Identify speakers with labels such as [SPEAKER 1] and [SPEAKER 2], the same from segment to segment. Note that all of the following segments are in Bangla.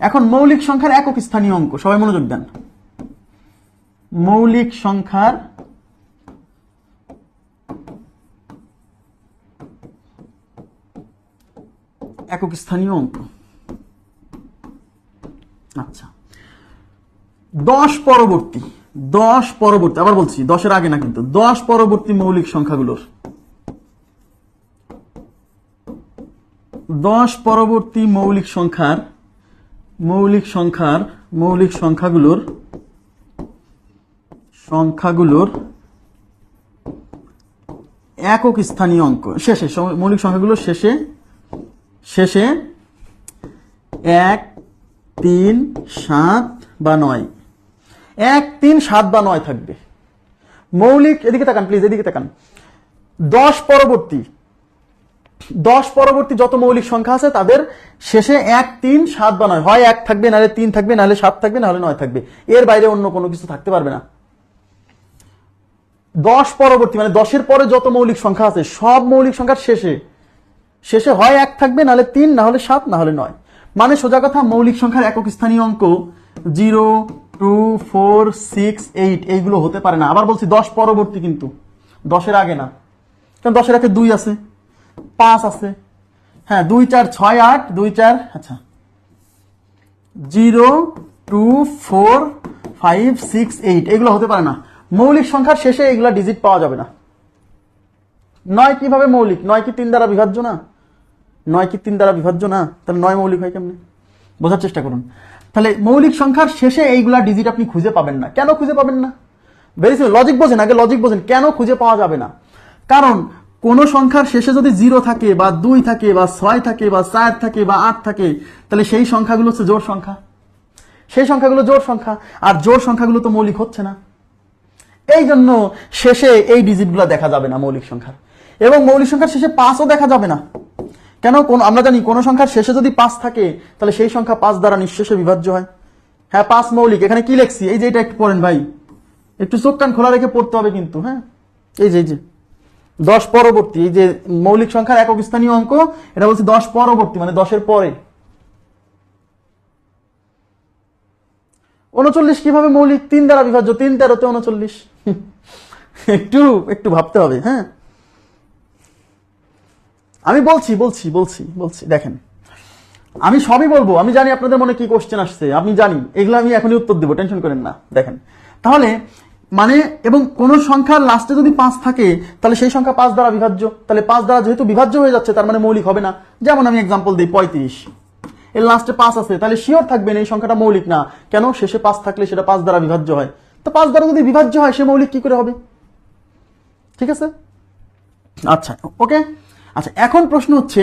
[SPEAKER 1] এখন মৌলিক সংখ্যার একক স্থানীয় অঙ্ক, সবাই মনোযোগ দেন। মৌলিক সংখ্যার একক স্থানীয় অঙ্ক। আচ্ছা। দশ পরবর্তী দশ পরবর্তী, আবার বলছি, দশের আগে না কিন্তু, দশ পরবর্তী মৌলিক সংখ্যাগুলোর। দশ পরবর্তী মৌলিক সংখ্যার মৌলিক সংখ্যার, মৌলিক সংখ্যাগুলোর সংখ্যাগুলোর একক স্থানীয় অঙ্ক। শেষে মৌলিক সংখ্যাগুলোর শেষে শেষে এক, তিন, সাত বা নয়। এক, তিন, সাত বা নয় থাকবে। মৌলিক, এদিকে তাকান প্লিজ এদিকে তাকান। দশ পরবর্তী। দশ পরবর্তী যত মৌলিক সংখ্যা আছে, তাদের শেষে এক, তিন, সাত বা নয়। হয় এক থাকবে, নাহলে তিন থাকবে, নাহলে সাত থাকবে, নাহলে নয় থাকবে। এর বাইরে অন্য কোনো কিছু থাকতে পারবে না। দশ পরবর্তী মানে দশের পরে যত মৌলিক সংখ্যা আছে, সব মৌলিক সংখ্যার শেষে শেষে হয় এক থাকবে, নাহলে তিন না হলে সাত না হলে নয়। মানে সোজা কথা, মৌলিক সংখ্যার একক স্থানীয় অঙ্ক zero, two, four, six, eight, এইগুলো হতে পারে না। আবার বলছি দশ পরবর্তী কিন্তু। দশের আগে না। কারণ দশের আগে দুই আছে। পাঁচ আছে। হ্যাঁ দুই চার ছয় আট, দুই চার আচ্ছা। Zero, two, four, five, six, eight, এগুলো হতে পারে না। মৌলিক সংখ্যার শেষে এগুলো ডিজিট পাওয়া যাবে না। নয় কীভাবে মৌলিক? নয় কি তিন দ্বারা বিভাজ্য না? নয় কি তিন দ্বারা বিভাজ্য না? তাহলে নয় মৌলিক হয় কেমনে? বোঝার চেষ্টা করুন। তাহলে মৌলিক সংখ্যার শেষে এইগুলা ডিজিট আপনি খুঁজে পাবেন না। কেন খুঁজে পাবেন না? ভেরি লজিক বোঝেন, আগে লজিক বোঝেন, কেন খুঁজে পাওয়া যাবে না? কারণ কোন সংখ্যার শেষে যদি জিরো থাকে বা দুই থাকে বা ছয় থাকে বা চার থাকে বা আট থাকে, তাহলে সেই সংখ্যাগুলো হচ্ছে জোর সংখ্যা। সেই সংখ্যাগুলো জোর সংখ্যা, আর জোর সংখ্যাগুলো তো মৌলিক হচ্ছে না। এই জন্য শেষে এই ডিজিটগুলো দেখা যাবে না, মৌলিক সংখ্যার। এবং মৌলিক সংখ্যার শেষে পাঁচও দেখা যাবে না। কেন? কোন, আমরা জানি কোন সংখ্যার শেষে যদি পাঁচ থাকে, তাহলে সেই সংখ্যা পাঁচ দ্বারা নিঃশেষে বিভাজ্য হয়। হ্যাঁ পাঁচ মৌলিক। এখানে কি লেখছি? এই যে এটা একটু পড়েন ভাই। একটু চোখ কান খোলা রেখে পড়তে হবে কিন্তু হ্যাঁ? এই যে এই যে। দশ পরবর্তী, এই যে মৌলিক সংখ্যার একক স্থানীয় অঙ্ক, এটা বলছি দশ পরবর্তী মানে দশের পরে। উনচল্লিশ কীভাবে মৌলিক? তিন দ্বারা বিভাজ্য, তিন তেরোতে উনচল্লিশ। একটু একটু ভাবতে হবে হ্যাঁ? আমি বলছি বলছি বলছি বলছি, দেখেন। আমি সবই বলব, আমি জানি আপনাদের মনে কি কোশ্চেন আসছে আমি জানি এগুলো আমি এখনই উত্তর দেবো, টেনশন করেন না, দেখেন। তাহলে মানে এবং কোন সংখ্যার লাস্টে যদি পাঁচ থাকে, তাহলে সেই সংখ্যা পাঁচ দ্বারা বিভাজ্য। তাহলে পাঁচ দ্বারা যেহেতু বিভাজ্য হয়ে যাচ্ছে, তার মানে মৌলিক হবে না। যেমন আমি এক্সাম্পল দিই, পঁয়ত্রিশ। এর লাস্টে পাঁচ আছে, তাহলে শিওর থাকবেন এই সংখ্যাটা মৌলিক না। কেন? শেষে পাঁচ থাকলে সেটা পাঁচ দ্বারা বিভাজ্য হয়। তো পাঁচ দ্বারা যদি বিভাজ্য হয়, সে মৌলিক কি করে হবে? ঠিক আছে? আচ্ছা ওকে আচ্ছা এখন প্রশ্ন হচ্ছে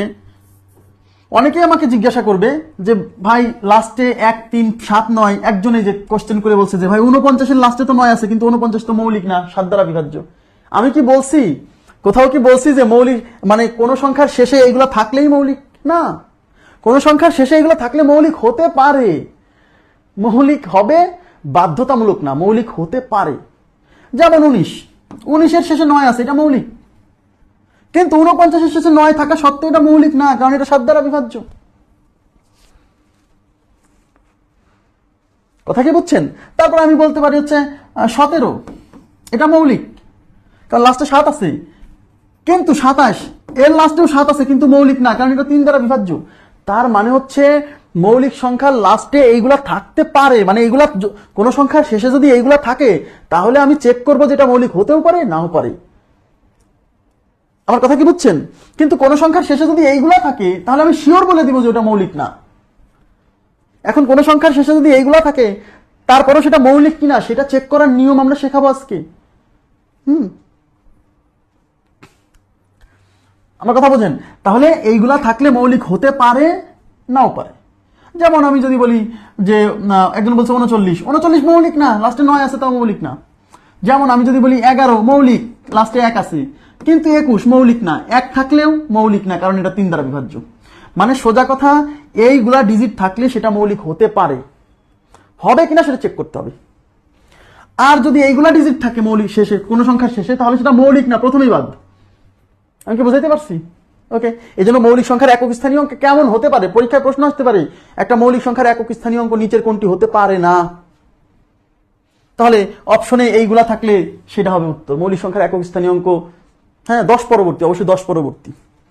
[SPEAKER 1] অনেকেই আমাকে জিজ্ঞাসা করবে যে, ভাই লাস্টে এক, তিন, সাত, নয়, একজনে যে কোশ্চেন করে বলছে যে, ভাই উনপঞ্চাশের লাস্টে তো নয় আছে, কিন্তু উনপঞ্চাশ তো মৌলিক না, সাত দ্বারা বিভাজ্য। আমি কি বলছি? কোথাও কি বলছি যে, মৌলিক মানে কোন সংখ্যার শেষে এগুলো থাকলেই মৌলিক? না। কোন সংখ্যার শেষে এগুলো থাকলে মৌলিক হতে পারে। মৌলিক হবে বাধ্যতামূলক না, মৌলিক হতে পারে। যেমন উনিশ। উনিশের শেষে নয় আছে, এটা মৌলিক। কিন্তু উনপঞ্চাশের শেষে নয় থাকা সত্ত্বেও এটা মৌলিক না, কারণ এটা সাত দ্বারা বিভাজ্য। কথা কি বুঝছেন? তারপর আমি বলতে পারি হচ্ছে সতেরো। এটা মৌলিক। কারণ লাস্টে সাত আছে। কিন্তু সাতাশ, এর লাস্টেও সাত আছে, কিন্তু মৌলিক না, কারণ এটা তিন দ্বারা বিভাজ্য। তার মানে হচ্ছে, মৌলিক সংখ্যার লাস্টে এইগুলা থাকতে পারে মানে এইগুলা কোনো সংখ্যার শেষে যদি এইগুলা থাকে, তাহলে আমি চেক করব যেটা মৌলিক হতেও পারে, নাও পারে। আমার কথা কি বুঝছেন? কিন্তু কোন সংখ্যার শেষে যদি এইগুলা থাকে, তাহলে আমি শিওর বলে দিব যে ওটা মৌলিক না। এখন কোন সংখ্যার শেষে যদি এইগুলা থাকে, তারপরেও সেটা মৌলিক কিনা, সেটা চেক করার নিয়ম আমরা শেখাবো আজকে। হুম। আমার কথা বোঝেন? তাহলে এইগুলা থাকলে মৌলিক হতে পারে, নাও পারে। যেমন আমি যদি বলি যে একজন বলছে উনচল্লিশ। উনচল্লিশ মৌলিক না, লাস্টে নয় আছে, তাও মৌলিক না। যেমন আমি যদি বলি এগারো, মৌলিক, লাস্টে এক আছে। কিন্তু একুশ মৌলিক না, এক থাকলেও মৌলিক না, কারণ এটা তিন দ্বারা বিভাজ্য। মানে সোজা কথা, এইগুলা ডিজিট থাকলে সেটা মৌলিক হতে পারে। হবে কিনা সেটা চেক করতে হবে। আর যদি এইগুলা ডিজিট থাকে মৌলিক শেষে, কোনো সংখ্যার শেষে, তাহলে সেটা মৌলিক না, প্রথমেই বাদ। আমি কি বোঝাইতে পারছি? ওকে এই জন্য মৌলিক সংখ্যার একক স্থানীয় অঙ্ক কেমন হতে পারে? পরীক্ষায় প্রশ্ন আসতে পারে, একটা মৌলিক সংখ্যার একক স্থানীয় অঙ্ক নিচের কোনটি হতে পারে না? তাহলে অপশনে এইগুলা থাকলে সেটা হবে উত্তর। মৌলিক সংখ্যার একক স্থানীয় অঙ্ক হ্যাঁ দশ পরবর্তী অবশ্যই দশ পরবর্তী।